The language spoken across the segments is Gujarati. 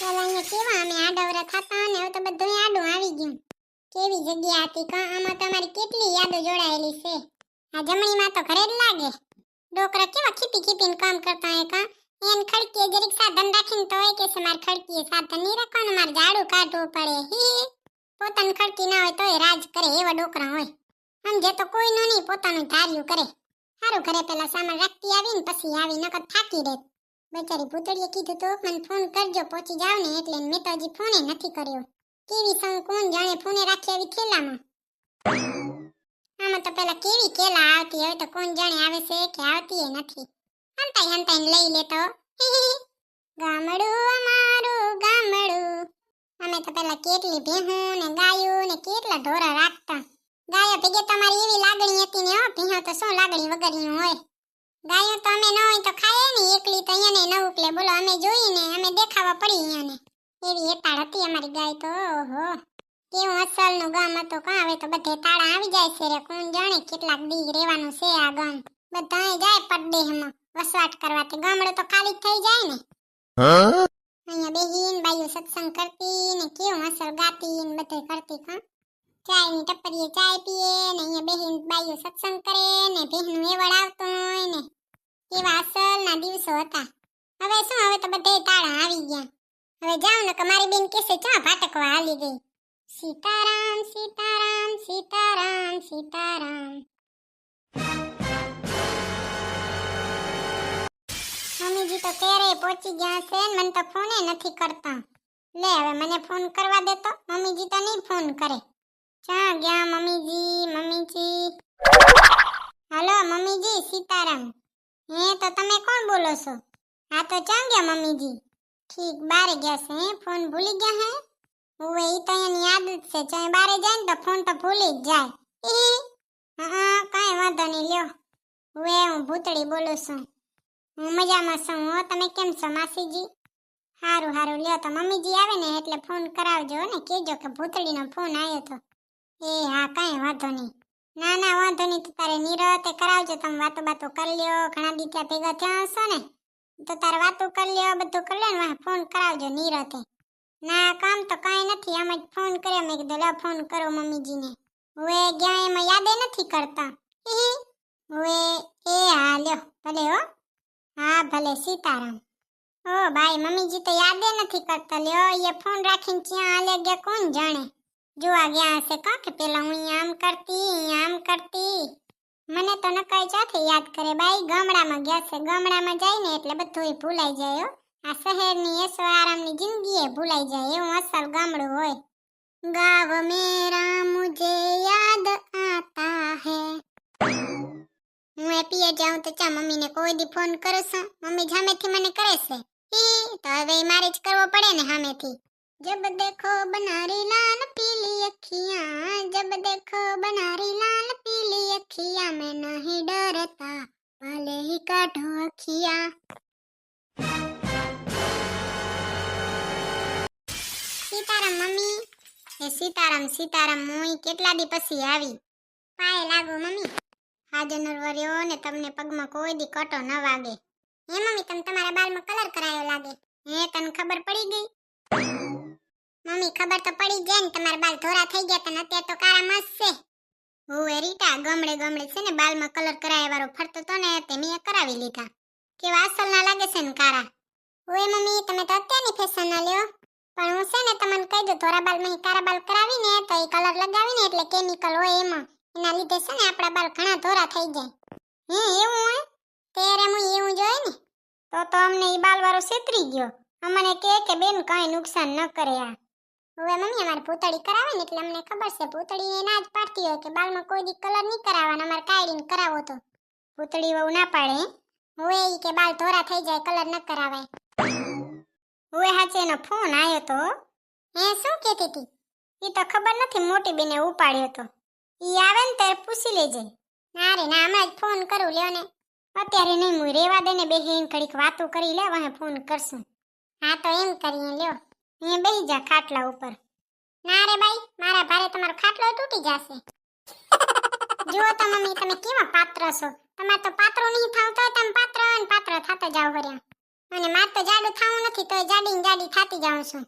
અહીંયા કેવા? અમે આડવરા થતા અને તો બધું આડું આવી ગયું. કેવી જગ્યા હતી કા? આમાં તમારી કેટલી યાદો જોડાયેલી છે. આ જમણીમાં તો ઘરે જ લાગે. ડોકરા કેવા ખીપી ખીપીને કામ કરતા હે કા? એન ખડકીએ જરીક સાધન રાખીને તો હોય કે છે મારે ખડકીએ સાધન નહીં રાખવાનું, મારે ઝાડુ કાઢવું પડે. હી પોતાની ખડકી ના હોય તોય રાજ કરે એવા ડોકરા હોય. સમજે તો કોઈનું નહીં, પોતાનું ધાર્યું કરે. સારું ઘરે પેલા સામાન રાખતી આવી ને પછી આવી, નકર થાકી રહે બેચારી ભૂતળીએ કીધું તો મને ફોન કરજો, પહોંચી જાવ ને એટલે મેં તો હજી ફોને નથી કર્યો. કેવી સંગ કોણ જાણે ફોને રાખી આવી થેલામાં? આમાં તો પેલા કેવી કેલા આવતી હવે તો કોણ જાણે આવે છે કે આવતી નથી. હંતાઈ હંતાઈ લઈ લેતો. ગામડું અમારું, ગામડું. અમે તો પેલા કેટલી ભેહું ને ગાયું ને કેટલા ઢોરા રાખતા. ગાયો ભેગે તમારી એવી લાગણી હતી ને, હો ભેહો તો શું લાગણી વગરની હોય? ગાયો તો અમે ન હોય તો ખાય ને એકલી તો અહીંયા ન ઉકલે બોલો અમે જોઈને અમે દેખાવા પડી અહીંયાને એવી હેતાળ હતી અમારી ગાય તો ઓહો. કેવું અસલનું ગામ હતું કા? હવે તો બધે તાળા આવી જાય છે રે. કોણ જાણે કેટલાક દી રહેવાનું છે આ ગામ. બધાય જાય પડદેહમાં વસવાટ કરવાથી ગામડું તો ખાલી થઈ જાય ને. અહીંયા બેહીન બાઈઓ સત્સંગ કરતી ને કેવું અસલ ગાતી ને બધે કરતી કાં? ચાયની ટપરીએ ચાય પીએ ને અહીંયા બેહીન બાઈઓ સત્સંગ કરે ને ભેહનું એવડ આવતું હોય ને એવા અસલના દિવસો હતા. હવે શું? હવે તો બધે તાળા આવી ગયા. હવે જાઉં ને કે મારી બેન કેસે ચા ભાટકવા હાલી ગઈ. સીતારામ સીતારામ સીતારામ સીતારામ. મમ્મીજી તો ક્યારે પહોંચી ગયા છે મને તો ફોને નથી કરતા. લે, હવે મને ફોન કરવા દે તો. મમ્મીજી તો નહીં ફોન કરે. ચા ગયા મમ્મીજી મમ્મીજી હલો મમ્મીજી સીતારામ હે તો તમે કોણ બોલો છો હા તો ચા ગયા મમ્મીજી ઠીક બારે ગયા છે હે ફોન ભૂલી ગયા હે ઓવે ઈ તો એની આદત છે ચાહે બારે જાય ને તો ફોન તો ભૂલી જ જાય ઈ હા કાંઈ વાંધો નહીં લ્યો ઓવે હું ભૂતળી બોલું છું હું મજામાં છું, હો? તમે કેમ છો, માસીજી? હારું હારું, લ્યો તો મમ્મીજી આવે ને એટલે ફોન કરાવજો ને? કહેજો કે ભૂતળીનો ફોન આવ્યો તો. એ, હા, કાંઈ વાંધો નહીં. ના ના, વાંધો નહીં, તો તારે નિરતે કરાવજો. તમે વાતો બાતો કરી લ્યો, ઘણા દી ત્યાં ભેગા થયા હશો ને, તો તારે વાતો કરી લ્યો, બધું કરી લ્યો ને ફોન કરાવજો નિરતે. ના, કામ તો કાંઈ નથી, આમ જ ફોન કર્યો, મેં કીધું, લ્યો, ફોન કરો મમ્મીજીને. હવે ગયા એમાં યાદે નથી કરતા. હવે, એ, હા, લ્યો, ભલે હો. હા, ભલે, સીતારામ. ઓ, ભાઈ, મમ્મીજી તો યાદે નથી કરતા, લ્યો એ ફોન રાખીને ક્યાં હાલે ગયા, કોણ જાણે? જોવા ગયા હશે કા કે પેલા હું અહીંયા આમ કરતી અહીંયા આમ કરતી મને તો નકાઈ ચાથે યાદ કરે બાઈ ગામડામાં ગયા છે ગામડામાં જાય ને એટલે બધું ભૂલાઈ જાય હો આ શહેરની એસો આરામની જિંદગી એ ભૂલાઈ જાય એવું અસલ ગામડું હોય ગાવ મેરા મુझे યાદ આતા હે હું એ પીએ જાઉં તો ચા મમ્મીને કોઈ દી ફોન કરું છું મમ્મી સામેથી મને કરે છે હી તો હવે ઈ મારે જ કરવો પડે ને સામેથી जब देखो बनारी लाल पीली अखियां जब देखो बनारी लाल पीली अखियां मैं नहीं डरता भले ही काटो अखियां સીતારામ મમ્મી એ સીતારામ સીતારામ હું કેટલા દી પછી આવી પાય લાગો મમ્મી હાજર વર્યો ને તમને પગમાં કોઈ દી કટો ન વાગે હે મમ્મી તમે તમારા બાલમાં કલર કરાયો લાગે હે તને ખબર પડી ગઈ મમ્મી, ખબર તો પડી જાય ને તમારા બાલ ધોરા થઈ ગયા તને અત્યારે તો કાળા મસ્ત છે. હોવે રીટા ગમડે ગમડે છે ને બાલમાં કલર કરાય વાળો ફરતો તો ને તે મેં કરાવી લીધા. કેવા અસલ ના લાગે છે ને કાળા? ઓય મમ્મી, તમે તો અત્યારની ફેશન ના લ્યો. પણ હું છે ને તમને કહી દઉં, ધોરા બાલમાં કાળા બાલ કરાવી ને તો એ કલર લગાવી ને એટલે કેમિકલ હોય એમાં. એના લીધે છે ને આપણા બાલ ઘણા ધોરા થઈ જાય. હે, એવું હોય? ત્યારે હું એવું જોઈ ને. તો તો અમને એ બાલ વાળો ગયો. અમને કહે કે બેન કઈ નુકસાન ન કરે આ. હવે મમ્મી અમારે પૂતળી કરાવે ને એટલે અમને ખબર છે. પૂતળી ના જ પાડતી હોય કે બાળમાં કોઈ દી કલર નહીં કરાવવાનો. અમારે કાઢીને કરાવો તો. પૂતળી વહુ ના પાડે હું. એ કે બાળ ધોરા થઈ જાય કલર ન કરાવાય. હવે હાચે એનો ફોન આવ્યો તો એ શું કહેતી હતી એ તો ખબર નથી મોટી બેને ઉપાડ્યો તો. એ આવે ને ત્યારે પૂછી લેજે. ના રે, ના હમણાં જ ફોન કરું લ્યો ને. અત્યારે નહીં, હું રેવા દે ને બેહીને ઘડીક વાતો કરી લે હવે ફોન કરશું. હા, તો એમ કરીએ, લ્યો. અહીંયા બેહી જા ખાટલા ઉપર. ના રે બાઈ, મારા ભારે તમારો ખાટલો તૂટી જશે. જુઓ તો મમ્મી, તમે કેવા પાત્ર છો? તમારે તો પાત્રો નહીં થાવ તો તમે પાત્ર અને પાત્ર થતા જાવ કર્યા અને માર તો જાડું થાવું નથી તો જાડી ને જાડી થતી જાઉં છું.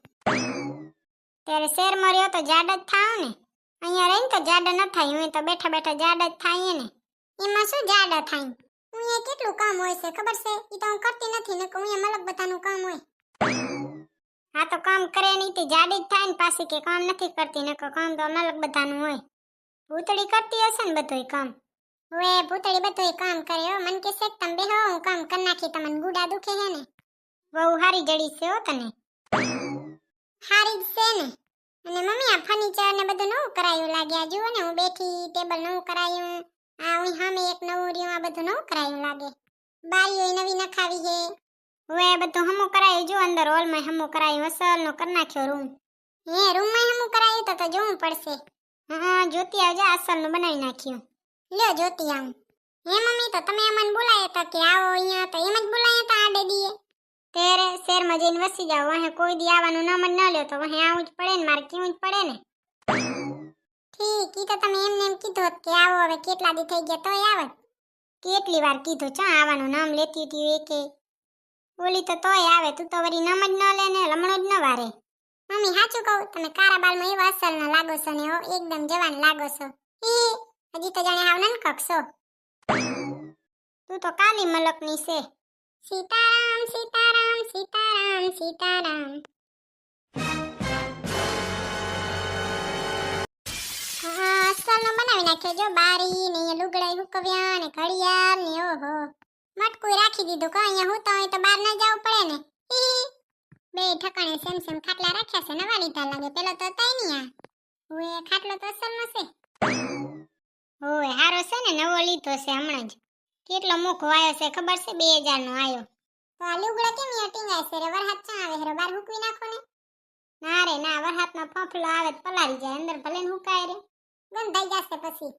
ત્યારે શેર મર્યો તો જાડ જ થાવ ને. અહીંયા રહીને તો જાડ ન થાય, હું તો બેઠા બેઠા જાડ જ થાય ને એમાં શું જાડા થાય? હું કેટલું કામ હોય છે, ખબર છે? એ તો હું કરતી નથી ને હું અહીંયા મલક બધાનું કામ હોય. હા, તો કામ કરે નહીં તે જાડી જ થાય ને પાછી કે કામ નથી કરતી ને કામ તો મલક બધાનું હોય. ભૂતળી કરતી હશે ને બધુંય કામ? હવે ભૂતળી બધુંય કામ કરે હો, મન કે છે કે તમે બેહો, હું કામ કરી નાખી, તમને ગુડા દુખે છે ને? બહુ હારી જડી છે હો તને. હારી જ છે ને? અને મમ્મી આ ફર્નિચર ને બધું નવું કરાયું લાગ્યા, જુઓ ને હું બેઠી ટેબલ નવું કરાયું, આ હું સામે એક નવું રહ્યું, આ બધું નવું કરાયું લાગે. બારીઓ નવી નખાવી છે. હવે આ બધું હમું કરાયું જો અંદર હોલમાં હમું કરાયું અસલ નો કરી નાખ્યો રૂમ હે રૂમમાં હમું કરાયું તો તો જોવું પડશે હા જ્યોતિ આવજે અસલનું બનાવી નાખ્યું લ્યો જ્યોતિ આવું હે મમ્મી તો તમે અમને બોલાયા હતા કે આવો અહીંયા તો એમ જ બોલાયા હતા આડે દીએ તેરે શહેરમાં જઈને વસી જાવ વહે કોઈ દી આવવાનું નામ જ ન લ્યો તો વહે આવું જ પડે ને મારે કેવું જ પડે ને ઠીક ઈ તો તમે એમને એમ કીધું હોત કે આવો હવે કેટલા દી થઈ ગયા તોય આવત કેટલી વાર કીધું ચા આવવાનું નામ લેતી હતી એકે બોલી તો તોય આવે, તું તો વળી નમ જ ન લે ને લમણો જ ન વારે. મમ્મી સાચું કહું, તમે કારા બાલમાં એવા અસલ ના લાગો છો ને એકદમ જવાન લાગો છો. હી, હજી તો જાણે હાવ નનકક કક્ષો તું તો કાલી મલકની છે. સીતારામ સીતારામ સીતારામ સીતારામ. હા અસલનો બનાવી નાખ્યો જો બારી ને લુગડાઈ લુગડા હુકવ્યા ને ઘડિયાળ ને ઓહો. મટકું રાખી દીધું કે અહીંયા હું તો હોય તો બહાર ન જવું પડે ને. હી. બે ઠકાણે સેમ સેમ ખાટલા રાખ્યા છે, નવા લીધા લાગે. પેલો તો તઈ નહીં આ. ઓએ ખાટલો તો અસલનો છે. ઓએ હારો છે ને, નવો લીધો છે હમણાં જ. કેટલો મોઘો આવ્યો છે, ખબર છે? બે હજાર નો આવ્યો તો આ લુગડા કેમ અહીંયા ટીંગાય છે રે? વરહાદ ચા આવે રે? બાર હુકવી નાખો ને. ના રે, ના વરહાદનો ફફલો આવે તો પલાળી જાય. અંદર ભલે ને હુકાય રે. ગંધાઈ જશે પછી.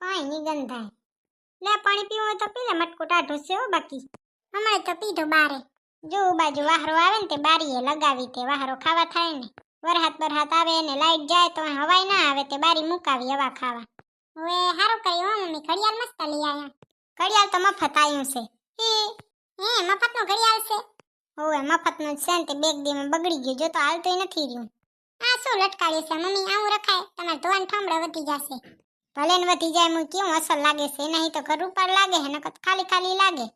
કઈ નહીં ગંધાય. લે, પાણી પીવું હોય તો પી લે, મટકું ટાઢું છે હો બાકી. હમણાં તો પીધું બારે. જો બાજુ વાહરો આવે ને તે બારીએ લગાવી તે વાહરો ખાવા થાય ને. વરહાત બરહાત આવે ને લાઈટ જાય તો હવાય ના આવે તે બારી મુકાવી હવા ખાવા. હવે સારું કર્યું હો મમ્મી, ઘડિયાળ મસ્ત લઈ આવ્યા ઘડિયાળ તો મફત આવ્યું છે. હે હે, મફતનું ઘડિયાળ છે? હોવે મફતનું છે ને તે બેગ દીમાં બગડી ગયું, જો તો હાલતું નથી રહ્યું. આ શું લટકાડ્યું છે મમ્મી? આવું રખાય? તમારે ધોવાનું ઠામડા વધી જશે ભલે ને વધી જાય મું કેવું અસર લાગે છે? નહીં તો ઘર ઉપર લાગે હે, નકર ખાલી ખાલી લાગે.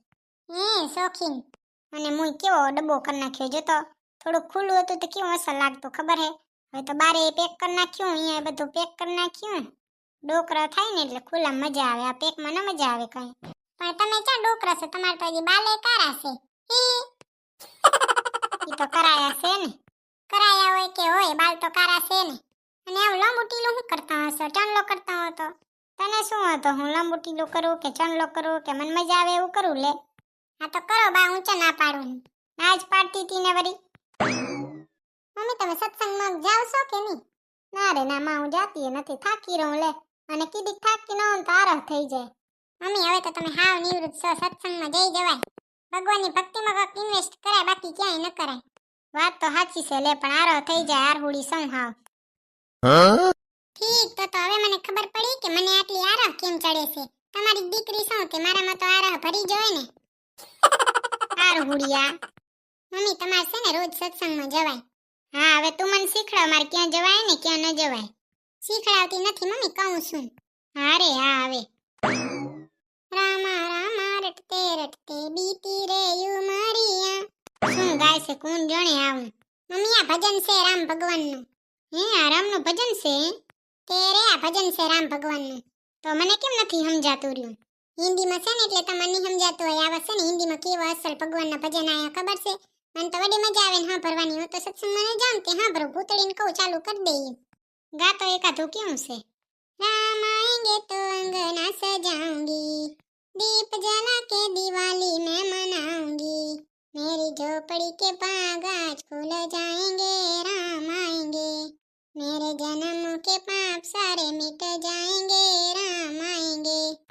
હે શોખીન. અને મું કેવો ડબ્બો કરી નાખ્યો? જો તો થોડું ખુલ્લું હતું તો કેવું અસર લાગતું, ખબર હે? હવે તો બારે પેક કરી નાખ્યું, અહીંયા બધું પેક કરી નાખ્યું. ડોકરા થાય ને એટલે ખુલ્લા મજા આવે, આ પેકમાં ન મજા આવે કઈ. પણ તમે ક્યાં ડોકરા છો? તમારે તો હજી બાલે કારા છે? એ તો કરાયા છે ને. કરાયા હોય કે હોય, બાલ તો કારા છે ને. અને આવું લાંબુ ટીલું શું કરતા હશો? ચાંદલો કરતા હો તો. તને શું હતો? હું લંબુટીલું કરું કે ચાંદલો કરું કે મને મજા આવે એવું કરું લે? હા તો કરો બા, હું ચા ના પાડું. ના જ પાડતી હતી ને વરી મમ્મી, તમે સત્સંગમાં જાવ છો કે નહીં? ના રે, ના, માં, હું જાતી નથી. થાકી રહું, લે. અને કીધી થાકી ન તો આરહ થઈ જાય. મમ્મી, હવે તો તમે હાવ નિવૃત્ત છો. સત્સંગમાં જઈ જવાય. ભગવાનની ભક્તિમાં કંઈક ઇન્વેસ્ટ કરાય, બાકી ક્યાંય ન કરાય. વાત તો સાચી છે, લે, પણ આરહ થઈ જાય, આરહુડી સૌ હાવ. ઠીક તો તો હવે મને ખબર પડી કે મને આટલી આરહ કેમ ચડે છે? તમારી દીકરી શું કે મારામાં તો આરહ ભરી જોય ને? આરહુડિયા મમ્મી તમારે છે ને રોજ સત્સંગમાં જવાય. હા હવે તું મને શીખડાવ મારે ક્યાં જવાય ને ક્યાં ન જવાય. શીખડાવતી નથી મમ્મી કહું છું. હા રે હા હવે. રામા રામા રટતે રટતે બીતી રે યુમરિયા શું ગાય છે કોણ જાણે આવું? મમ્મી આ ભજન છે રામ ભગવાનનું. હે આ ભજન છે? તે રે આ ભજન છે રામ ભગવાનનું. તો મને કેમ નથી સમજાતું રહ્યું? હિન્દીમાં છે ને, એટલે તમને નહીં સમજાતું હોય. આવા છે ને, હિન્દીમાં કેવા અસલ ભગવાનના ભજન આયા, ખબર છે? મને તો વડી મજા આવે ને, હા, ભરવાની. હું તો સત્સંગમાં જાઉં તે, હા, ભરો, ભૂતળીને કહું, ચાલુ કરી દઈએ. ગાતો એકાધું કેવું છે? રામ આએંગે તો અંગના સજાઉંગી દીપ જલા કે દિવાળી મેં મનાઉંગી मेरी झोपड़ी के बागाज खुल जाएँगे, राम आएँगे। मेरे जन्म के पाप सारे मिट जाएँगे, राम आएँगे।